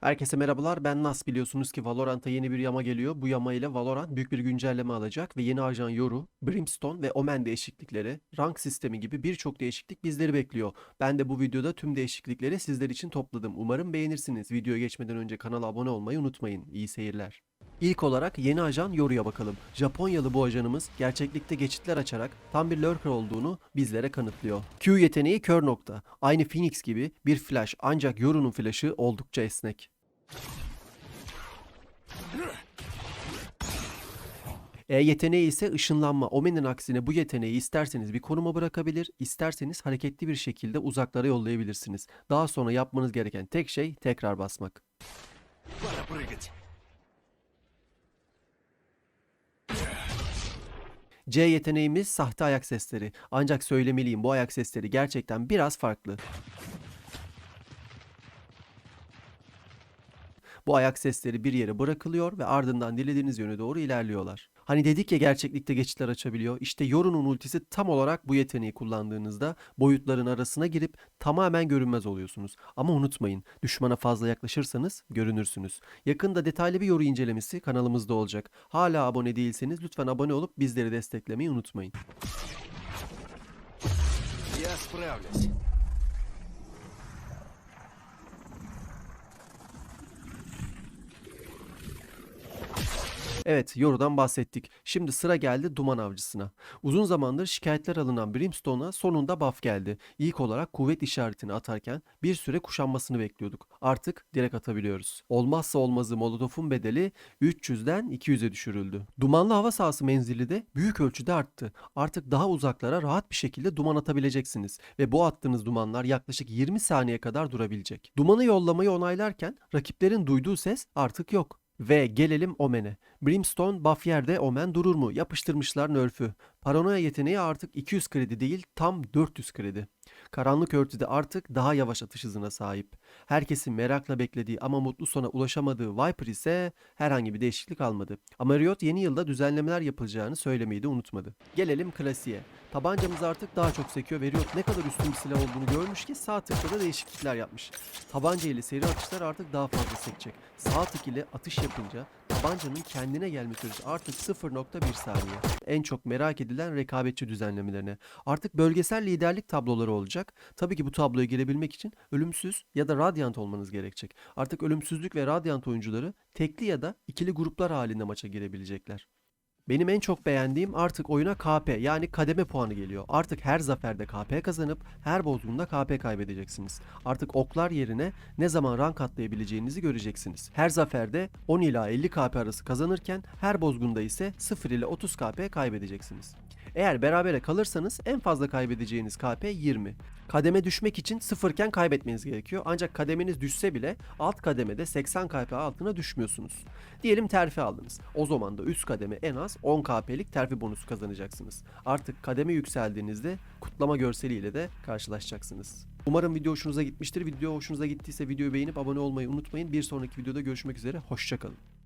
Herkese merhabalar. Ben Nas biliyorsunuz ki Valorant'a yeni bir yama geliyor. Bu yama ile Valorant büyük bir güncelleme alacak ve yeni ajan Yoru, Brimstone ve Omen değişiklikleri, rank sistemi gibi birçok değişiklik bizleri bekliyor. Ben de bu videoda tüm değişiklikleri sizler için topladım. Umarım beğenirsiniz. Videoya geçmeden önce kanala abone olmayı unutmayın. İyi seyirler. İlk olarak yeni ajan Yoru'ya bakalım. Japonyalı bu ajanımız gerçeklikte geçitler açarak tam bir lurker olduğunu bizlere kanıtlıyor. Q yeteneği kör nokta. Aynı Phoenix gibi bir flash ancak Yoru'nun flashı oldukça esnek. E yeteneği ise ışınlanma. Omen'in aksine bu yeteneği isterseniz bir konuma bırakabilir, isterseniz hareketli bir şekilde uzaklara yollayabilirsiniz. Daha sonra yapmanız gereken tek şey tekrar basmak. Bana bırak C yeteneğimiz sahte ayak sesleri. Ancak söylemeliyim bu ayak sesleri gerçekten biraz farklı. Bu ayak sesleri bir yere bırakılıyor ve ardından dilediğiniz yöne doğru ilerliyorlar. Hani dedik ya gerçeklikte geçitler açabiliyor. İşte Yoru'nun ultisi tam olarak bu yeteneği kullandığınızda boyutların arasına girip tamamen görünmez oluyorsunuz. Ama unutmayın düşmana fazla yaklaşırsanız görünürsünz. Yakında detaylı bir Yoru incelemesi kanalımızda olacak. Hala abone değilseniz lütfen abone olup bizleri desteklemeyi unutmayın. Я справлюсь. Evet, Yoru'dan bahsettik. Şimdi sıra geldi Duman Avcısına. Uzun zamandır şikayetler alınan Brimstone'a sonunda buff geldi. İlk olarak kuvvet işaretini atarken bir süre kuşanmasını bekliyorduk. Artık direkt atabiliyoruz. Olmazsa olmazı Molotov'un bedeli 300'den 200'e düşürüldü. Dumanlı hava sahası menzili de büyük ölçüde arttı. Artık daha uzaklara rahat bir şekilde duman atabileceksiniz ve bu attığınız dumanlar yaklaşık 20 saniye kadar durabilecek. Dumanı yollamayı onaylarken rakiplerin duyduğu ses artık yok. Ve gelelim Omen'e. Brimstone buff yerde Omen durur mu? Yapıştırmışlar nerf'ü. Paranoya yeteneği artık 200 kredi değil tam 400 kredi. Karanlık örtüde artık daha yavaş atış hızına sahip. Herkesin merakla beklediği ama mutlu sona ulaşamadığı Viper ise herhangi bir değişiklik almadı. Ama Riot yeni yılda düzenlemeler yapılacağını söylemeyi de unutmadı. Gelelim klasiğe. Tabancamız artık daha çok sekiyor ve Riot ne kadar üstün bir silah olduğunu görmüş ki sağ tıkta da değişiklikler yapmış. Tabanca ile seri atışlar artık daha fazla sekecek. Sağ tık ile atış yapınca tabancanın kendine gelme süresi artık 0.1 saniye. En çok merak edilen rekabetçi düzenlemelerine. Artık bölgesel liderlik tabloları olacak. Tabii ki bu tabloya girebilmek için ölümsüz ya da radyant olmanız gerekecek. Artık ölümsüzlük ve radyant oyuncuları tekli ya da ikili gruplar halinde maça girebilecekler. Benim en çok beğendiğim artık oyuna KP yani kademe puanı geliyor. Artık her zaferde KP kazanıp her bozgunda KP kaybedeceksiniz. Artık oklar yerine ne zaman rank atlayabileceğinizi göreceksiniz. Her zaferde 10 ila 50 KP arası kazanırken her bozgunda ise 0 ile 30 KP kaybedeceksiniz. Eğer berabere kalırsanız en fazla kaybedeceğiniz KP 20. Kademe düşmek için sıfırken kaybetmeniz gerekiyor. Ancak kademeniz düşse bile alt kademede 80 KP altına düşmüyorsunuz. Diyelim terfi aldınız. O zaman da üst kademe en az 10 KP'lik terfi bonusu kazanacaksınız. Artık kademe yükseldiğinizde kutlama görseliyle de karşılaşacaksınız. Umarım video hoşunuza gitmiştir. Video hoşunuza gittiyse videoyu beğenip abone olmayı unutmayın. Bir sonraki videoda görüşmek üzere. Hoşçakalın.